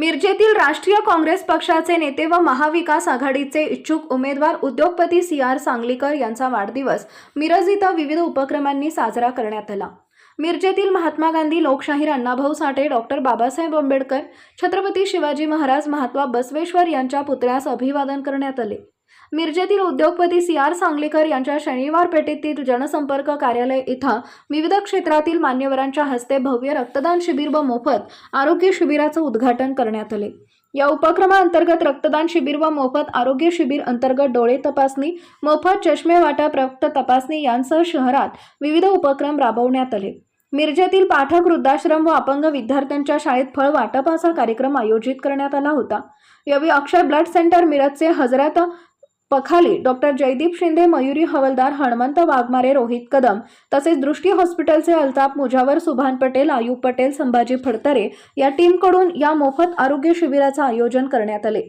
मिरजेतील राष्ट्रीय काँग्रेस पक्षाचे नेते व महाविकास आघाडीचे इच्छुक उमेदवार उद्योगपती सी आर सांगलीकर यांचा वाढदिवस मिरज इथं विविध उपक्रमांनी साजरा करण्यात आला. मिरजेतील महात्मा गांधी लोकशाहीर अण्णाभाऊ साठे डॉक्टर बाबासाहेब आंबेडकर छत्रपती शिवाजी महाराज महात्मा बसवेश्वर यांच्या पुतळ्यास अभिवादन करण्यात आले. मिरजेतील उद्योगपती सी आर सांगलीकर यांच्या शनिवार पेठेतील जनसंपर्क कार्यालय इथं विविध क्षेत्रातील मान्यवरांच्या हस्ते भव्य रक्तदान शिबिर व मोफत आरोग्य शिबिराचं उद्घाटन करण्यात आले. या उपक्रमाअंतर्गत रक्तदान शिबिर व मोफत आरोग्य शिबिर अंतर्गत डोळे तपासणी मोफत चष्मे वाटप रक्त तपासणी यांसह शहरात विविध उपक्रम राबवण्यात आले. मिरजेतील पाठक वृद्धाश्रम व अपंग विद्यार्थ्यांच्या शाळेत फळ वाटपाचा कार्यक्रम आयोजित करण्यात आला होता. यावेळी अक्षय ब्लड सेंटर मिरजचे हजरत पखाली डॉक्टर जयदीप शिंदे मयुरी हवलदार हणमंत वाघमारे रोहित कदम तसेच दृष्टी हॉस्पिटलचे अल्ताफ मुजावर सुभान पटेल आयुब पटेल संभाजी फडतरे या टीमकडून या मोफत आरोग्य शिबिराचं आयोजन करण्यात आले.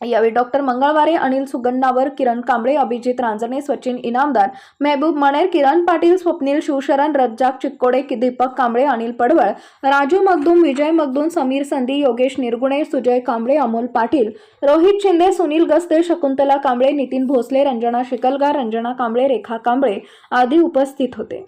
यावेळी डॉक्टर मंगळवारे अनिल सुगन्नावर किरण कांबळे अभिजित रांजणे सचिन इनामदार मेहबूब मणेर किरण पाटील स्वप्नील शिवशरण रज्जाक चिक्कोडे दीपक कांबळे अनिल पडवळ राजू मगदूम विजय मगदूम समीर संधी योगेश निरगुणे सुजय कांबळे अमोल पाटील रोहित शिंदे सुनील गस्ते शकुंतला कांबळे नितीन भोसले रंजना शिकलगार रंजना कांबळे रेखा कांबळे आदी उपस्थित होते.